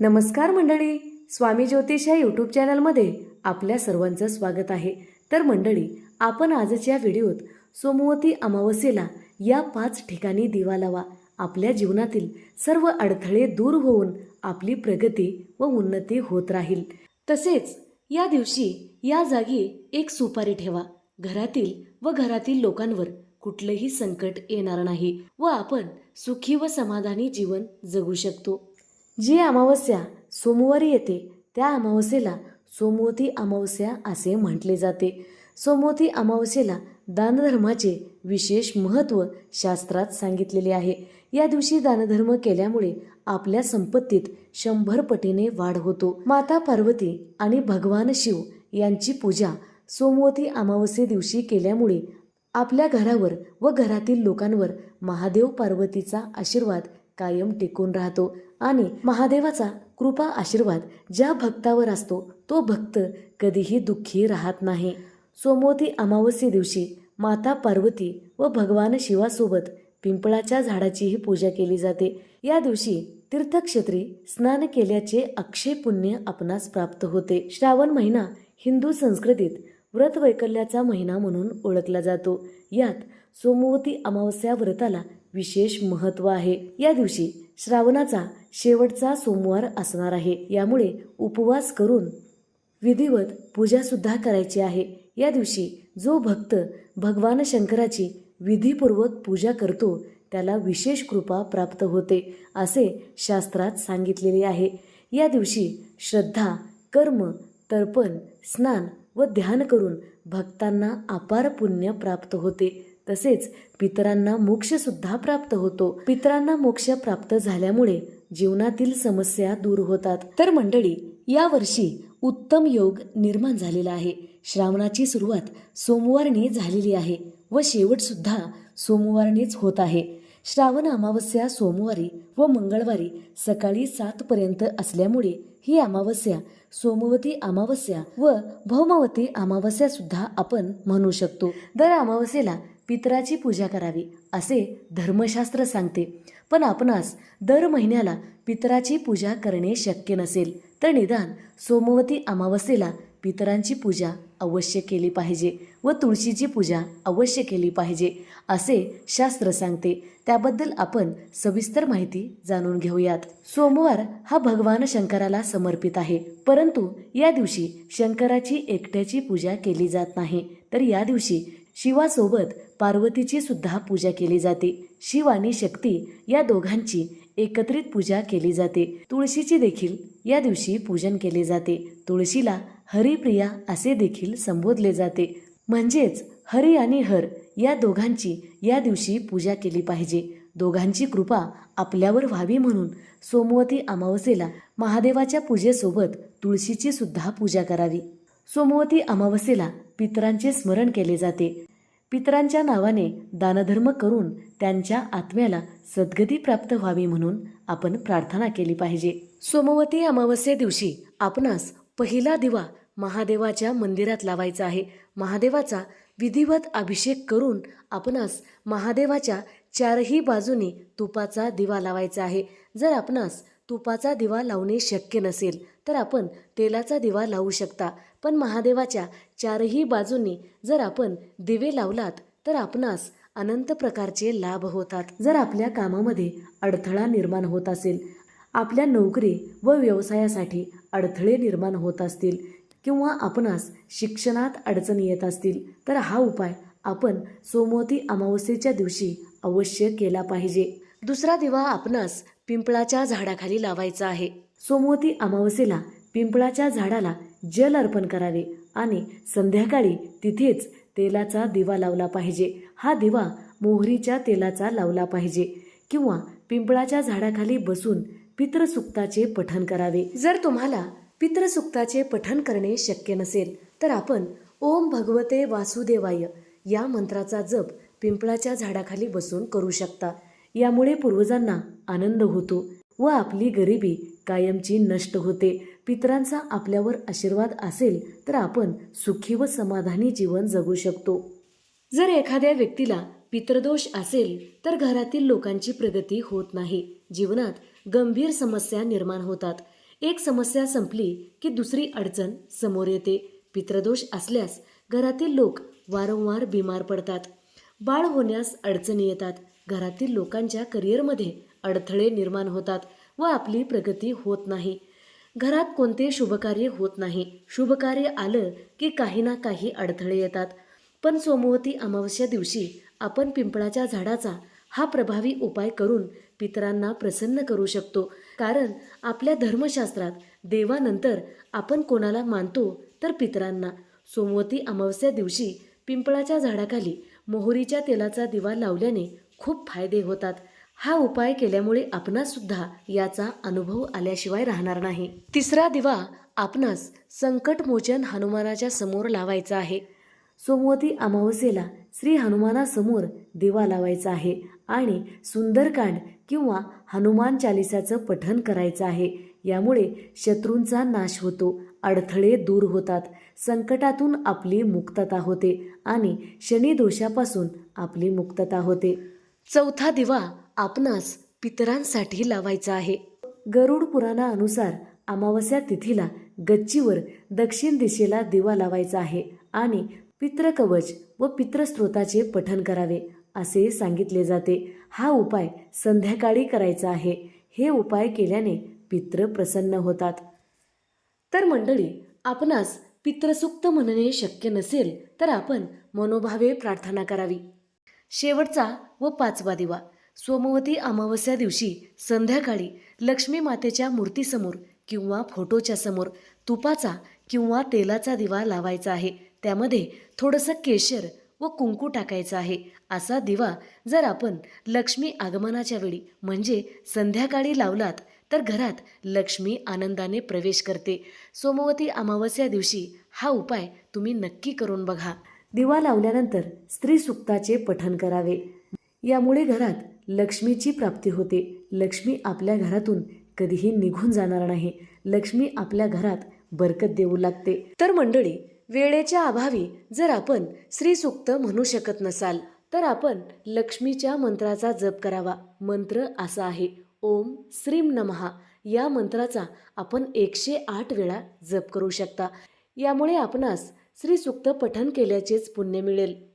नमस्कार मंडळी स्वामी ज्योतिष या यूट्यूब चॅनलमध्ये आपल्या सर्वांचं स्वागत आहे. तर मंडळी आपण आजच्या व्हिडिओत सोमवती अमावस्येला या पाच ठिकाणी दिवा लावा. आपल्या जीवनातील सर्व अडथळे दूर होऊन आपली प्रगती व उन्नती होत राहील. तसेच या दिवशी या जागी एक सुपारी ठेवा. घरातील व घरातील लोकांवर कुठलंही संकट येणार नाही व आपण सुखी व समाधानी जीवन जगू शकतो. जी अमावस्या सोमवारी येते त्या अमावस्येला सोमवती अमावस्या असे म्हटले जाते. सोमवती अमावस्येला दानधर्माचे विशेष महत्त्व शास्त्रात सांगितलेले आहे. या दिवशी दानधर्म केल्यामुळे आपल्या संपत्तीत शंभर पटीने वाढ होतो. माता पार्वती आणि भगवान शिव यांची पूजा सोमवती अमावस्ये दिवशी केल्यामुळे आपल्या घरावर व घरातील लोकांवर महादेव पार्वतीचा आशीर्वाद कायम टिकून राहतो आणि महादेवाचा कृपा आशीर्वाद ज्या भक्तावर असतो तो भक्त कधीही दुःखी राहत नाही. सोमवती अमावस्ये दिवशी माता पार्वती व भगवान शिवासोबत पिंपळाच्या झाडाचीही पूजा केली जाते. या दिवशी तीर्थक्षेत्री स्नान केल्याचे अक्षय पुण्य आपणास प्राप्त होते. श्रावण महिना हिंदू संस्कृतीत व्रत वैकल्याचा महिना म्हणून ओळखला जातो. यात सोमवती अमावस्या व्रताला विशेष महत्त्व आहे. या दिवशी श्रावणाचा शेवटचा सोमवार असणार आहे. यामुळे उपवास करून विधिवत पूजा सुद्धा करायची आहे. या दिवशी जो भक्त भगवान शंकराची विधीपूर्वक पूजा करतो त्याला विशेष कृपा प्राप्त होते असे शास्त्रात सांगितलेले आहे. या दिवशी श्रद्धा कर्म तर्पण स्नान व ध्यान करून भक्तांना अपार पुण्य प्राप्त होते. तसेच पितरांना मोक्ष सुद्धा प्राप्त होतो. पितरांना मोक्ष प्राप्त झाल्यामुळे जीवनातील समस्या दूर होतात. तर मंडळी या वर्षी उत्तम योग निर्माण झालेला आहे. श्रावणाची सुरुवात सोमवारने झालेली आहे व शेवट सुद्धा सोमवारनेच होत आहे. श्रावण अमावस्या सोमवारी व मंगळवारी सकाळी सात पर्यंत असल्यामुळे ही अमावस्या सोमवती अमावस्या व भौमवती अमावस्या सुद्धा आपण म्हणू शकतो. दर अमावस्येला पितराची पूजा करावी असे धर्मशास्त्र सांगते. पण आपणास दर महिन्याला पितराची पूजा करणे शक्य नसेल तर निदान सोमवती अमावस्येला पितरांची पूजा अवश्य केली पाहिजे व तुळशीची पूजा अवश्य केली पाहिजे असे शास्त्र सांगते. त्याबद्दल आपण सविस्तर माहिती जाणून घेऊयात. सोमवार हा भगवान शंकराला समर्पित आहे. परंतु या दिवशी शंकराची एकट्याची पूजा केली जात नाही. तर या दिवशी शिवासोबत पार्वतीची सुद्धा पूजा केली जाते. शिव आणि शक्ती या दोघांची एकत्रित पूजा केली जाते. तुळशीची देखील या दिवशी पूजन केले जाते. तुळशीला हरिप्रिया असे देखील संबोधले जाते. म्हणजेच हरी आणि हर या दोघांची या दिवशी पूजा केली पाहिजे. दोघांची कृपा आपल्यावर व्हावी म्हणून सोमवती अमावस्येला महादेवाच्या पूजेसोबत तुळशीची सुद्धा पूजा करावी. सोमवती अमावस्येला पितरांचे स्मरण केले जाते. पितरांच्या नावाने दानधर्म करून त्यांच्या आत्म्याला सद्गती प्राप्त व्हावी म्हणून आपण प्रार्थना केली पाहिजे. सोमवती अमावस्ये दिवशी आपणास पहिला दिवा महादेवाच्या मंदिरात लावायचा आहे. महादेवाचा विधिवत अभिषेक करून आपणास महादेवाच्या चारही बाजूनी तुपाचा दिवा लावायचा आहे. जर आपणास तुपाचा दिवा लावणे शक्य नसेल तर आपण तेलाचा दिवा लावू शकता. पण महादेवाच्या चारही बाजूंनी जर आपण दिवे लावलात तर आपणास अनंत प्रकारचे लाभ होतात. जर आपल्या कामामध्ये अडथळा निर्माण होत असेल आपल्या नोकरी व व्यवसायासाठी अडथळे निर्माण होत असतील किंवा आपणास शिक्षणात अडचणी येत असतील तर हा उपाय आपण सोमवती अमावस्येच्या दिवशी अवश्य केला पाहिजे. दुसरा दिवा आपणास पिंपळाच्या झाडाखाली लावायचा आहे. सोमवती अमावस्येला पिंपळाच्या झाडाला जल अर्पण करावे आणि संध्याकाळी तिथेच तेलाचा दिवा लावला पाहिजे. हा दिवा मोहरीच्या तेलाचा लावला पाहिजे किंवा पिंपळाच्या झाडाखाली बसून पितृसुक्ताचे पठण करावे. जर तुम्हाला पितृसुक्ताचे पठण करणे शक्य नसेल तर आपण ओम भगवते वासुदेवाय या मंत्राचा जप पिंपळाच्या झाडाखाली बसून करू शकता. यामुळे पूर्वजांना आनंद होतो. व आपली गरिबी कायमची नष्ट होते. पितरांचा आपल्यावर आशीर्वाद असेल तर आपण सुखी व समाधानी जीवन जगू शकतो. जर एखाद्या व्यक्तीला पितृदोष असेल तर घरातील लोकांची प्रगती होत नाही. जीवनात गंभीर समस्या निर्माण होतात. एक समस्या संपली की दुसरी अडचण समोर येते. पितृदोष असल्यास घरातील लोक वारंवार बिमार पडतात. बाळ होण्यास अडचणी येतात. घरातील लोकांच्या करिअरमध्ये अडथळे निर्माण होतात व आपली प्रगती होत नाही. घरात कोणते शुभकार्य होत नाही. शुभकार्य आलं की काही ना काही अडथळे येतात. पण सोमवती अमावस्या दिवशी आपण पिंपळाच्या झाडाचा हा प्रभावी उपाय करून पितरांना प्रसन्न करू शकतो. कारण आपल्या धर्मशास्त्रात देवानंतर आपण कोणाला मानतो तर पितरांना. सोमवती अमावस्या दिवशी पिंपळाच्या झाडाखाली मोहरीच्या तेलाचा दिवा लावल्याने खूप फायदे होतात. हा उपाय केल्यामुळे आपणास सुद्धा याचा अनुभव आल्याशिवाय राहणार नाही. तिसरा दिवा आपणास संकटमोचन हनुमानाच्या समोर लावायचा आहे. सोमवती अमावस्येला श्री हनुमानासमोर दिवा लावायचा आहे आणि सुंदरकांड किंवा हनुमान चालिसाचं पठण करायचं आहे. यामुळे शत्रूंचा नाश होतो अडथळे दूर होतात संकटातून आपली मुक्तता होते आणि शनी दोषापासून आपली मुक्तता होते. चौथा दिवा आपणास पितरांसाठी लावायचा आहे. गरुड पुराणानुसार अमावस्या तिथीला गच्चीवर दक्षिण दिशेला दिवा लावायचा आहे आणि पितृकवच व पितृस्त्रोताचे पठण करावे असे सांगितले जाते. हा उपाय संध्याकाळी करायचा आहे. हे उपाय केल्याने पितृ प्रसन्न होतात. तर मंडळी आपणास पितृसुक्त म्हणणे शक्य नसेल तर आपण मनोभावे प्रार्थना करावी. शेवटचा व पाचवा दिवा. सोमवती अमावस्या दिवशी संध्याकाळी लक्ष्मी मातेच्या मूर्तीसमोर किंवा फोटोच्या समोर तुपाचा किंवा तेलाचा दिवा लावायचा आहे. त्यामध्ये थोडंसं केशर व कुंकू टाकायचं आहे. असा दिवा जर आपण लक्ष्मी आगमनाच्या वेळी म्हणजे संध्याकाळी लावलात तर घरात लक्ष्मी आनंदाने प्रवेश करते. सोमवती अमावस्या दिवशी हा उपाय तुम्ही नक्की करून बघा. दिवा लावल्यानंतर स्त्री सुक्ताचे पठण करावे. यामुळे घरात लक्ष्मीची प्राप्ती होते. लक्ष्मी आपल्या घरातून कधीही निघून जाणार नाही. लक्ष्मी आपल्या घरात बरकत देऊ लागते. तर मंडळी वेळेच्या अभावी जर आपण श्री सुक्त म्हणू शकत नसाल तर आपण लक्ष्मीच्या मंत्राचा जप करावा. मंत्र असा आहे ओम श्रीम नमहा या मंत्राचा आपण एकशे आठ वेळा जप करू शकता. यामुळे आपणास श्री सुक्त पठन केल्याचेच पुण्य मिळेल.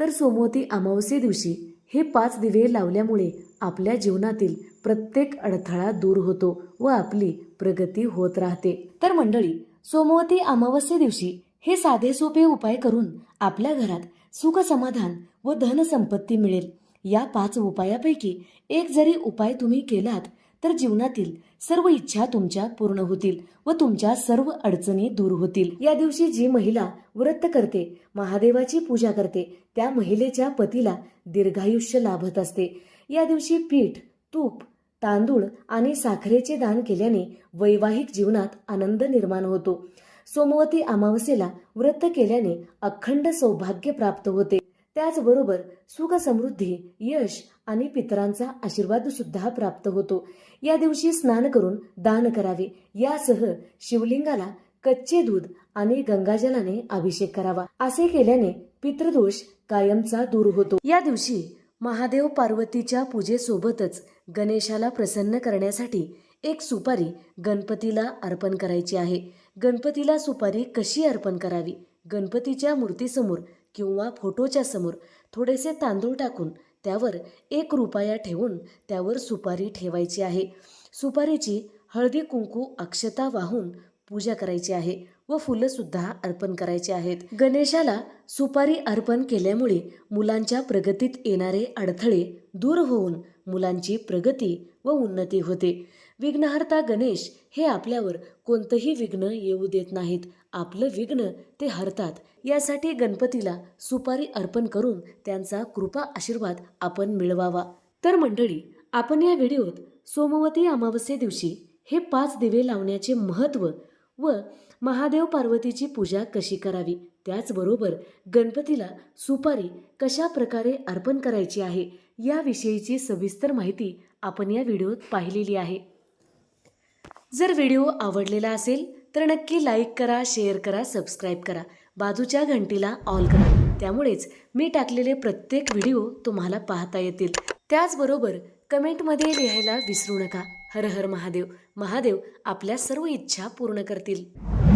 तर सोमवती अमावस्ये दिवशी हे पाच दिवे लावल्यामुळे आपल्या जीवनातील प्रत्येक अडथळा दूर होतो व आपली प्रगती होत राहते. तर मंडळी सोमवती अमावस्ये दिवशी हे साधे सोपे उपाय करून आपल्या घरात सुख समाधान व धनसंपत्ती मिळेल. या पाच उपायापैकी एक जरी उपाय तुम्ही केलात तर जीवनातील सर्व इच्छा तुमच्या पूर्ण होतील व तुमच्या सर्व अडचणी दूर होतील. या दिवशी जी महिला व्रत करते महादेवाची पूजा करते त्या महिलेच्या पतीला दीर्घायुष्य लाभत असते. या दिवशी पीठ तूप तांदूळ आणि साखरेचे दान केल्याने वैवाहिक जीवनात आनंद निर्माण होतो. सोमवती अमावस्येला व्रत केल्याने अखंड सौभाग्य प्राप्त होते. त्याचबरोबर सुख समृद्धी यश आणि पितरांचा आशीर्वाद सुद्धा प्राप्त होतो. या दिवशी स्नान करून दान करावे. यासह शिवलिंगाला कच्चे दूध आणि गंगाजलाने अभिषेक करावा. असे केल्याने पितृदोष कायमचा दूर होतो. या दिवशी महादेव पार्वतीच्या पूजेसोबतच गणेशाला प्रसन्न करण्यासाठी एक सुपारी गणपतीला अर्पण करायची आहे. गणपतीला सुपारी कशी अर्पण करावी? गणपतीच्या मूर्तीसमोर किंवा फोटोच्या समोर थोडेसे तांदूळ टाकून त्यावर एक रुपया ठेवून त्यावर सुपारी ठेवायची आहे. सुपारीची हळदी कुंकू अक्षता वाहून पूजा करायची आहे व फुलंसुद्धा अर्पण करायची आहेत. गणेशाला सुपारी अर्पण केल्यामुळे मुलांच्या प्रगतीत येणारे अडथळे दूर होऊन मुलांची प्रगती व उन्नती होते. विघ्नहर्ता गणेश हे आपल्यावर कोणतंही विघ्न येऊ देत नाहीत. आपलं विघ्न ते हरतात. यासाठी गणपतीला सुपारी अर्पण करून त्यांचा कृपा आशीर्वाद आपण मिळवावा. तर मंडळी आपण या व्हिडिओत सोमवती अमावस्ये दिवशी हे पाच दिवे लावण्याचे महत्त्व व महादेव पार्वतीची पूजा कशी करावी त्याचबरोबर गणपतीला सुपारी कशा प्रकारे अर्पण करायची आहे याविषयीची सविस्तर माहिती आपण या व्हिडिओत पाहिलेली आहे. जर व्हिडिओ आवडलेला असेल तर नक्की लाईक करा शेअर करा सबस्क्राईब करा. बाजूच्या घंटीला ऑल करा. त्यामुळेच मी टाकलेले प्रत्येक व्हिडिओ तुम्हाला पाहता येतील. त्याचबरोबर कमेंटमध्ये लिहायला विसरू नका. हर हर महादेव. महादेव आपल्या सर्व इच्छा पूर्ण करतील.